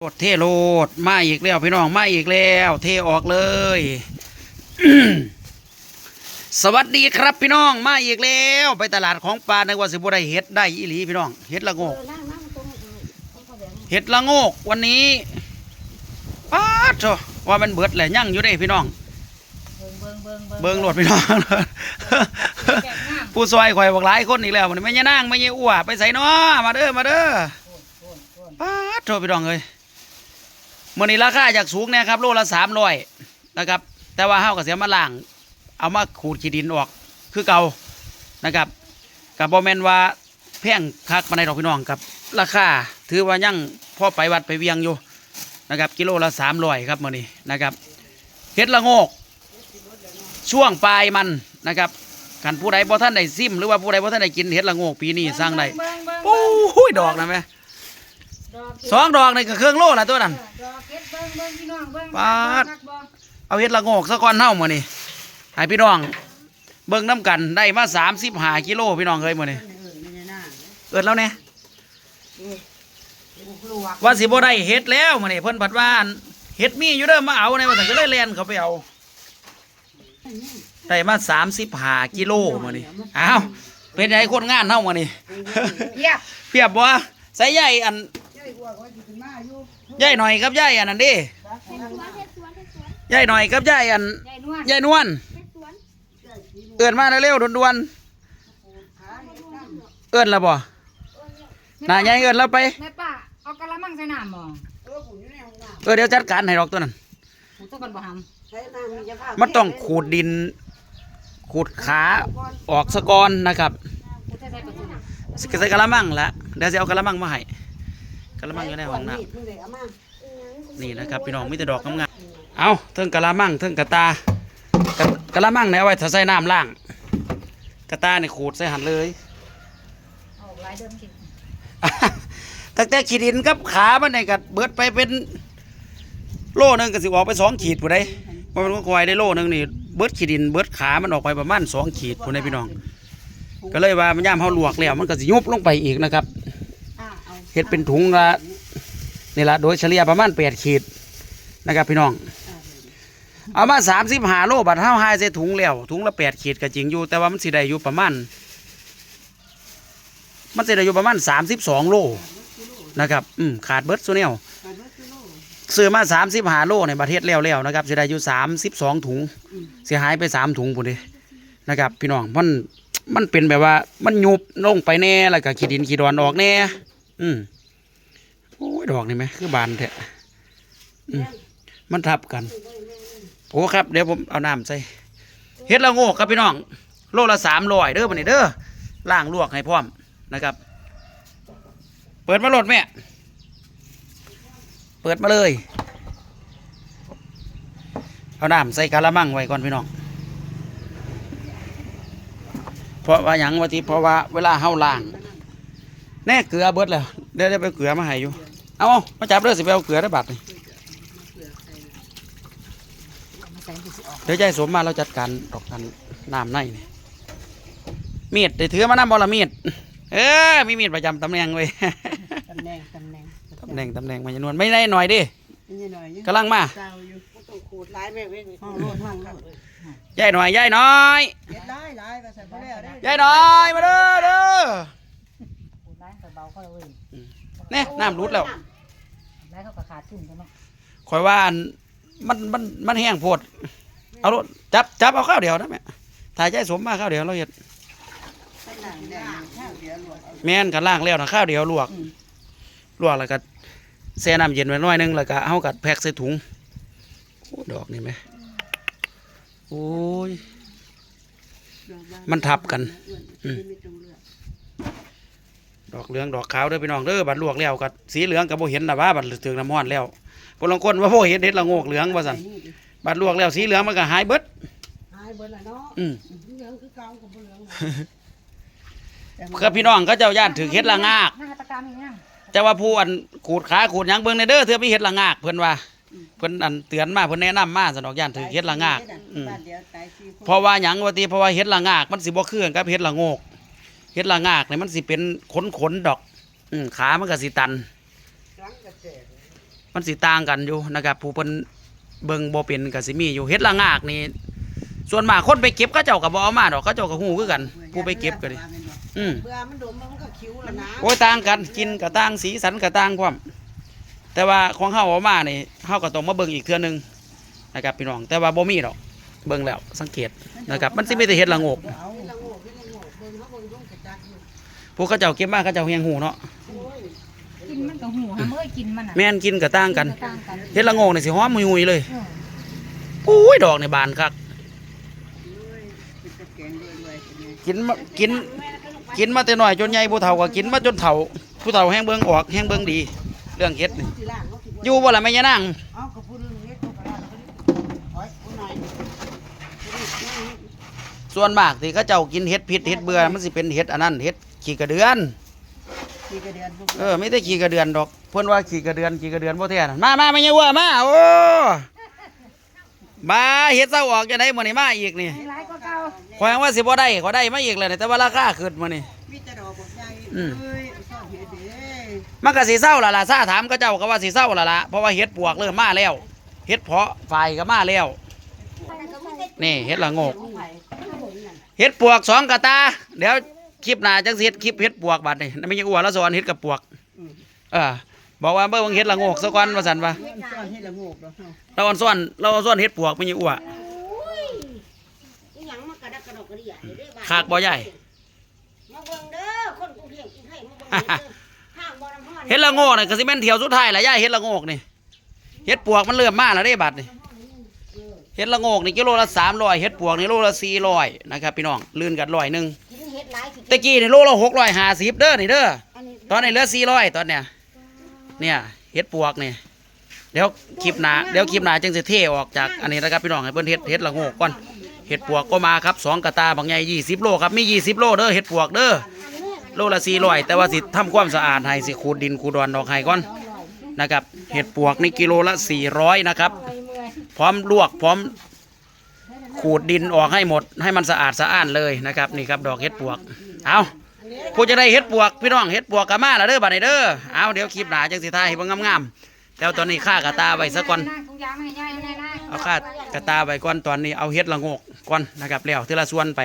โลดเทโลดมาอีกแล้วพี่น้องมาอีกแล้ว เทออกเลย สวัสดีครับพี่น้องมาอีกแล้ว ไปตลาดของปลาในว่าสิบุได้เห็ดได้อีหลีพี่น้องเห็ดละโงกเห็ดละโงกวันนี้ป้าดโถว่ามันเบิดแหละยั่งอยู่ได้พี่น้อง เบิงโหลดพี่น้องผู้ซอยข่อยบอกหลายคนอีกแล้วมันไม่ยนั่งไม่ยอ้วไปใส่น้อมาเด้อมาเด้อป้าดโถพี่น้องเอ้ย มื่อนี้ราคาจากสูงเนี่ยครับโลละสามร้อยนะครับ แต่ว่าเฮาก็เสียมาล่าง เอามาขูดขี้ดินออกคือเก่านะครับกับบอแมนว่าแพงคักมาในดอกพี่น้องกับ ราคาถือว่ายังพอไปวัดไปเวียงอยู่นะครับกิโลละสามร้อยครับมื่อนี้นะครับเฮ็ดละโงก ช่วงปลายมันนะครับกันผู้ใดบ่ท่านได้ซิมหรือว่าผู้ใดบ่ท่านได้กินเห็ดละโงกปีนี้สร้างได้เบิ่งเบิ่งโอ้ยดอกนะแม่ดอก สองดอกนี่ก็เครื่องโลละตัวนั้นดอกเฮ็ดเบิ่งเบิ่งพี่น้องเบิ่งปาดคักบ่เอาเห็ดละโงกซะก่อนเฮามื้อนี้ให้พี่น้อง เบิ่งน้ำกันได้มา35กิโลพี่น้องเอ้ยมื้อนี้เอิดแล้วเนี่ยว่าสิบ่ได้เห็ดแล้วมื้อนี้เพิ่นผัดว่าอันเห็ดมีอยู่เด้อมาเอาในว่าซั่นก็เลยแล่นเขาไปเอาได้มา35กิโลมื้อนี้อ้าวเป็นไงคนงานเฮามื้อนี้เยียบเพียบบ่ใส่ใหญ่อัน ใหญ่หน่อยครับใหญ่อันนั้นดิใหญ่หน่อยครับใหญ่อันใหญ่นวลใหญ่นวลเอื้อนมาเร็วๆด่วนๆเอื้อนแล้วบ่น่าใหญ่เอื้อนแล้วไปแม่ป้าเอากะละมังใส่น้ำบ่เออเดี๋ยวจัดการให้ดอกตัวนั้นหูตะกันบ่หำมันต้องขูดดิน ขูดขาออกสะกอนนะครับหูจะใส่กระสุนสิใส่กะละมังละเดี๋ยวจะเอากะละมังมาให้ กะละมังอยู่ในห้องน้ำนี่นะครับพี่น้องมีแต่ดอกงามๆเอาเทิงกะละมังเทิงกะตากะกะละมังเนี่ยเอาไว้ถ้าใส่น้ำล่างกะตาเนี่ยขูดใส่หันเลยเอาหลายเดิมกินตั้งแต่ขีดินกับขามันเนี่ยก็เบิดไปเป็นโลหนึงก็สิออกไปสองขีดผู้ใดว่ามันก็ควายได้โลหนึงนี่เบิดขีดินเบิดขามันออกไปประมาณสองขีดผู้ใดพี่น้อง ก็เลยว่ามันย่ามเฮาลวกแล้วมันก็สิยุบลงไปอีกนะครับเฮ็ดเป็นถุงละนี่ละโดยเฉลี่ยประมาณแปดขีดนะครับพี่น้อง เอามาสามสิบหาโลบัดเท้าหายใส่ถุงแล้วถุงละแปดขีดก็จริงอยู่ แต่ว่ามันสิได้อยู่ประมาณ มันสิได้อยู่ประมาณสามสิบสองโลนะครับอืมขาดเบิร์ดซูเนลซื้อมาสามสิบหาโลในประเทศแล้วแล้วนะครับสิได้อยู่สามสิบสองถุงเสียหายไปสามถุงพุ่นเดะนะครับ พี่น้องมันมันเป็นแบบว่ามันยุบลงไปแน่แล้วก็ขีดินขีดอนออกแน่ อืมโอ้ยดอกนี่ไหมคือบานแท้อืมมันทับกัน โอ้ครับ เดี๋ยวผมเอาน้ำใส่เฮ็ดละโงกครับพี่น้อง โลละสามร้อยเด้อบันนี้เด้อล่างลวกให้พร้อมนะครับ เปิดมาโหลดแม่เปิดมาเลย เอาน้ำใส่กะละมังไว้ก่อนพี่น้อง เพราะว่าหยังว่าที่เพราะว่าเวลาเฮาล้าง แน่เกลือเบิดแล้วเดี๋ยวจะไปเอาเกลือมาให้อยู่ เอามาจับเด้อสิไปเอาเกลือได้บัดนี่มาใส่สิออกเดี๋ยวยายสมมาเราจัดการดอกกันน้ำในนี่มีดได้ถือมานำบอละมีดเออมีมีดประจำตำแหน่งไว้ยตำแหน่งตำแหน่งตำแหน่งตำแหน่งมันจะนวลไม่ได้หน่อยดินี่หน่อยนี่กำลังมาเจ้าอยู่บ่ต้องขูดหลายแม่เว้ยห้องโลดห้องโลดยายหน่อยยายหน่อยเฮ็ดหลายหลายก็ใส่บ่แล้วได้ยายหน่อยมาเด้อเด้อหูร้ายก็ เบาเขาเลยเนี่ยน้ำรุดแล้วร้ายเขาก็ขาดทุนกันเนาะข่อยว่าอันมันมันมันแห้งโพด เอารถจับจับเอาข้าวเดียวนะแม่ถ่ายยายสมมาข้าวเดียวเราเห็ดใส่น้ำแดงข้าวเดียวลวกเอาแม่นกันล่างแล้วนะข้าวเดียวลวก ลวกแล้วก็แช่น้ำเย็นไว้หน่อยหนึงแล้วก็เอากัดแพ็คใส่ถุงโอ้ดอกนี่ไหมโอ้ยดอกบามันทับกัน ดอกเหลืองดอกขาวเด้อพี่น้องเด้อบัดลวกแล้วกัสีเหลืองก็บ่เห็นนะว่าบัดถึงน้ำร้อนแล้วบางคนว่าบ่เห็นเห็ดละโงกเหลืองว่าซั่นใส่ดิบัดลวกแล้วสีเหลืองมันก็หายเบิดหายเบิดละเนาะอืมเหลืองคือเก่าก็บ่เหลืองแต่เพื่อพี่น้องก็เจ้าย่านถือเห็ดละงากหน้าตะการนี่ยังแต่ว่าผู้อันขูดขาขูดหยังเบิ่งในเด้อเทื่อมีเห็ดละงากเพิ่นว่าเพิ่นอันเตือนมาเพิ่นแนะนำมาสนอกย่านถือเห็ดละงากอืมบ้านเดียวตายสี่คนเพราะว่าหยังว่าติเพราะว่าเห็ดละงาก มันสิบ่คือกันกับเห็ดละโงก เห็ดละงากนี่มันสิเป็นขนๆดอก อืมขามันก็สิตัน หลังกระแจกมันสิต่างกันอยู่นะครับผู้เพิ่นเบิ่งบ่เป็นก็สิมีอยู่เฮ็ดละงากนี่ส่วนมากคนไปเก็บเขาเจ้าก็บ่เอามาดอกเขาเจ้าก็ฮู้คือกันผู้ไปเก็บก็ดิอืม เบื่อมันดมมันก็คิ้วแล้วนะโอ้ยต่างกันกินก็ต่างสีสันก็ต่างความแต่ว่าของเฮาเอามานี่เฮาก็ต้องมาเบิ่งอีกเทื่อนึงนะครับพี่น้องแต่ว่าบ่มีดอกเบิ่งแล้วสังเกตนะครับมันสิมีแต่เฮ็ดละโงก เอา ผู้เขาเจ้าเก็บมาเขาเจ้าเฮียงหูเนาะโอ้ยกินมันกับหูหาเมื่อกินมันอะแม่นกินก็ต่างกันต่างกันเฮ็ดละโงกนี่สิหอมหุยๆเลยเอออุ้ยดอกในบานคักโอ้ยเป็นตะแกงรวยๆเป็นไงกินมากินกินมาแต่น้อยจนใหญ่ผู้เฒ่าก็กินมาจนเฒ่า ผู้เฒ่าแห้งเบิ่งออกแห้งเบิ่งดี เรื่องเฮ็ดนี่สิล่างเขาสิบ่อยู่บ่ล่ะแม่ยานางเอากระพุ้นเฮ็ดตัวกระดาษแล้วก็โอ้ยผู้นายส่วนมากที่เขาเจ้ากินเฮ็ดผิดเฮ็ดเบื่อมันสิเป็นเฮ็ดอันนั้นเฮ็ด ขี้กระเดือนมีกระเดือนพวกเออไม่ได้ขี้กระเดือนดอกเพิ่นว่าขี้กระเดือนขี้กระเดือนบ่แท้นั่นมามาไม่ยังว่ามาโอ้มาเฮ็ดเศร้าออกจะได้มื้อนี้มาอีกนี่ให้ร้ายก็เก่าขอยว่าสิบ่ได้ขอได้มาอีกแล้วนี่แต่ว่าราคาขึ้นมื้อนี้มีแต่ดอกบอกใหญ่อืมเอ้ยซ่อนเฮ็ดเด้มันก็สิเศร้าล่ะล่ะซาถามเขาเจ้าก็ว่าสิเศร้าล่ะล่ะเพราะว่าเฮ็ดปวกเริ่มมาแล้วเฮ็ดเพาะฝ่ายก็มาแล้วนี่เฮ็ดละโงกเฮ็ดปวกสองกระตา เดี๋ยว คลิปหน้าจังสิเฮ็ดคลิปเฮ็ดปวกบัดนี่ไม่ใช่อ้วนแล้วสอนเฮ็ดกับปวกอืมเออบอกว่าเบิ่งเฮ็ดละโงกซะก่อนว่าซั่นว่าซ่อนเฮ็ดละโงกดอกเฮาเราอ่อนซ้อนเราอ่อนซ้อนเฮ็ดปวกไม่ใช่อ้วน อีหยังมากระดักกระดอกกระเดี่ยเด้อบ้านคากบ่ใหญ่ มาเบิ่งเด้อคนกรุงเทพกรุงไทยมาเบิ่งเด้อห้างบ่น้ำฮ้อนเฮ็ดละโงกนี่ก็สิแม่นเที่ยวสุดท้ายแหละย่าเฮ็ดละโงกนี่เฮ็ดปวกมันเริ่มมาแล้วเด้บัดนี่เฮ็ดละโงกนี่กิโลละ300เฮ็ดปวกนี่โลละ400นะครับพี่น้องลื่นกันร้อยหนึงกินเฮ็ด หลายสิตะกี้นี่โลละ650เด้อนี่เด้ออันนี้ตอนนี้เหลือ400ตอนเนี้ยเนี่ยเฮ็ดปวกนี่เดี๋ยวคลิปหน้าเดี๋ยวคลิปหน้าจึงสิเทออกจากอันนี้นะครับพี่น้องให้เพิ่นเฮ็ดเฮ็ดละโงกก่อนเฮ็ดปวกก็มาครับสองกระตาบางใหญ่20โลครับมี20โลเด้อเฮ็ดปวกเด้อโลละสี่ร้อยแต่ว่าสิทำความสะอาดให้สิขูดดินขูดดอนดอกไห้ก่อนนะครับเห็ดปวกนี่กิโลละสี่ร้อยนะครับพร้อมลวกพร้อม ขูดดินออกให้หมด ให้มันสะอาดสะอ้านเลยนะครับนี่ครับดอกเห็ดปวกเอาผู้จะได้เห็ดปวกพี่น้องเห็ดปวกกะมาล้วเด้อบัดนี้เด้อเอาเดี๋ยวคลิปหนาจังสิทายให้เบิ่งงามๆแล้วตอนนี้ข้ากระตาไว้ซะก่อนเอาข้ากระตาไว้ก่อนตอนนี้เอาเห็ดละงกก่อนนะครับแล้วทีละส่วนไป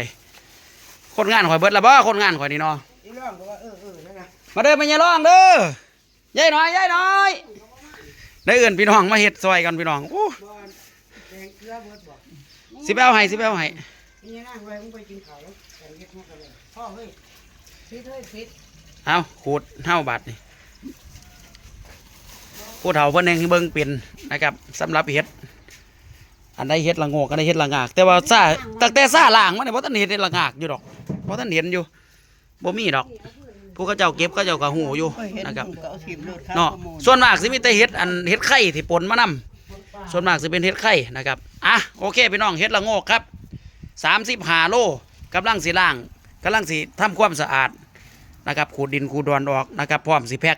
คนงานข่อยเบิดละบ่คนงานข่อยนี่เนาะมาเด้อมาอย่ร้องเด้อยายน่อยยายน่อยได้เอื่นพี่น้องมาเฮ็ดซอยกันพี่น้องโอ้ สิไปเอาให้สิไปเอาให้นี่นั่งไว้มึงไปกินข้าวแล้วแต่เฮ็ดฮอกกันเลยพ่อเฮ้ยฟิตเฮ้ยฟิตเอาขูดเท่าบัดนี่ผู้เฒ่าเพิ่นเองเบิ่งเป็นนะครับสำหรับเฮ็ด อันใดเฮ็ดละโงกอันใดเฮ็ดละงาก แต่ว่าซ่าตั้งแต่ซ่าล่างมาเนี่ยบ่ทันเฮ็ดเฮ็ดละงากอยู่ดอกบ่ทันเห็นอยู่บ่มีดอก ผู้เขาเจ้าเก็บเขาเจ้าก็หูอยู่เฮ้ยเฮ็ดนะครับลูกก็เอาทิ่มโลดครับเนาะขโมยส่วนมากสิมีแต่เห็ดอันเห็ดไข่ที่ปนมานำ ส่วนมากสิเป็นเห็ดไข่นะครับอะโอเคพี่น้องเห็ดละโงกครับสามสิบหาโลกำลังสีล่างกำลังสีทำความสะอาดนะครับขูดดินขูดดอนออกนะครับพร้อมสิแพ็ค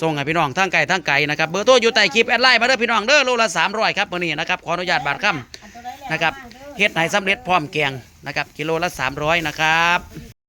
ส่งให้พี่น้องทั้งไก่ทั้งไก่นะครับเบอร์โทรอยู่ใต้คลิปแอดไลน์มาเด้อพี่น้องเด้อโลละสามร้อยครับมื้อนี้นะครับขออนุญาตบาทค่ำนะครับเฮ็ดให้สำเร็จพร้อมแกงนะครับกิโลละสามร้อยนะครับ